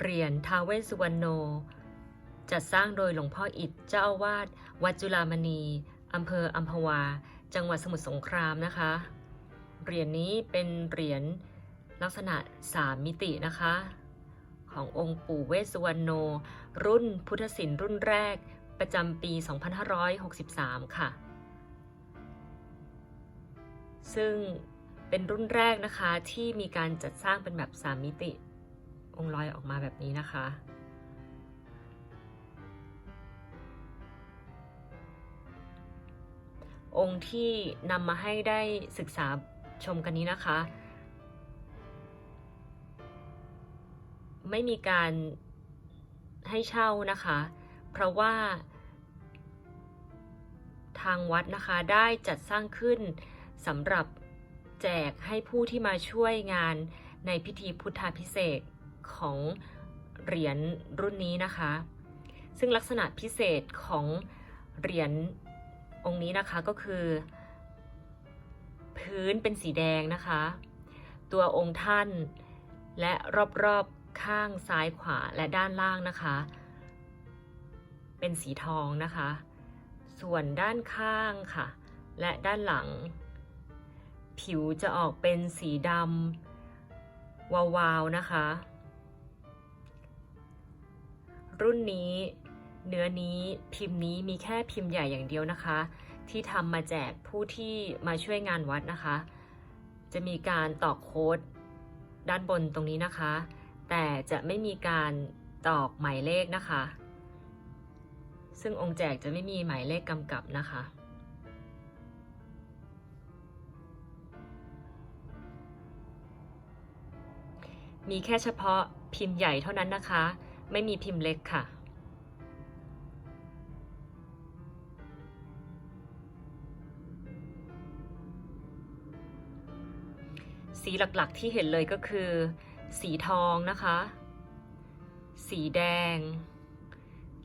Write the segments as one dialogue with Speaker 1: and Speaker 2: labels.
Speaker 1: เหรียญทาเวสุวรรณโน จัดสร้างโดยหลวงพ่ออิฐเจ้าอาวาสวัดจุฬามณีอำเภออัมพวา จังหวัดสมุทรสงครามนะคะ เหรียญนี้เป็นเหรียญลักษณะ 3 มิตินะคะ ขององค์ปู่เวสสุวรรณโน รุ่นพุทธศิลป์รุ่นแรกประจำปี 2563 ค่ะ ซึ่งเป็นรุ่นแรกนะคะที่มีการจัดสร้างเป็นแบบ 3 มิติ องค์ลอยออกมาแบบนี้นะคะ องค์ที่นำมาให้ได้ศึกษาชมกันนี้นะคะ ไม่มีการให้เช่านะคะ เพราะว่าทางวัดนะคะได้จัดสร้างขึ้นสำหรับแจกให้ผู้ที่มาช่วยงานในพิธีพุทธาพิเศษ ของเหรียญรุ่นนี้นะคะ ซึ่งลักษณะพิเศษของเหรียญองค์นี้นะคะก็คือ พื้นเป็นสีแดงนะคะ ตัวองค์ท่านและรอบๆข้างซ้ายขวาและด้านล่างนะคะ เป็นสีทองนะคะ ส่วนด้านข้างค่ะ และด้านหลัง ผิวจะออกเป็นสีดำวาวๆนะคะ รุ่นนี้ เนื้อนี้พิมพ์นี้มีแค่พิมพ์ใหญ่อย่างเดียวนะคะ ที่ทำมาแจกผู้ที่มาช่วยงานวัดนะคะ จะมีการตอกโค้ดด้านบนตรงนี้นะคะ แต่จะไม่มีการตอกหมายเลขนะคะ ซึ่งองค์แจกจะไม่มีหมายเลขกำกับนะคะมีแค่เฉพาะพิมพ์ใหญ่เท่านั้นนะคะ ไม่มีพิมพ์เล็กค่ะ สีหลักๆที่เห็นเลยก็คือ สีทองนะคะ สีแดง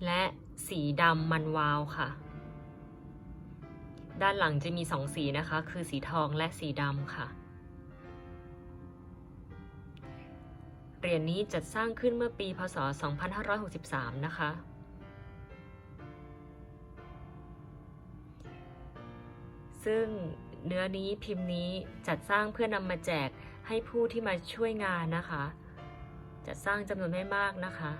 Speaker 1: และสีดำมันวาวค่ะ ด้านหลังจะมีสองสีนะคะ คือสีทองและสีดำค่ะ เหรียญนี้จัดสร้างขึ้นเมื่อปี พศ 2563 นะคะ ซึ่งเนื้อนี้พิมพ์นี้จัดสร้างเพื่อนำมาแจกให้ผู้ที่มาช่วยงานนะคะ จัดสร้างจำนวนไม่มากนะคะ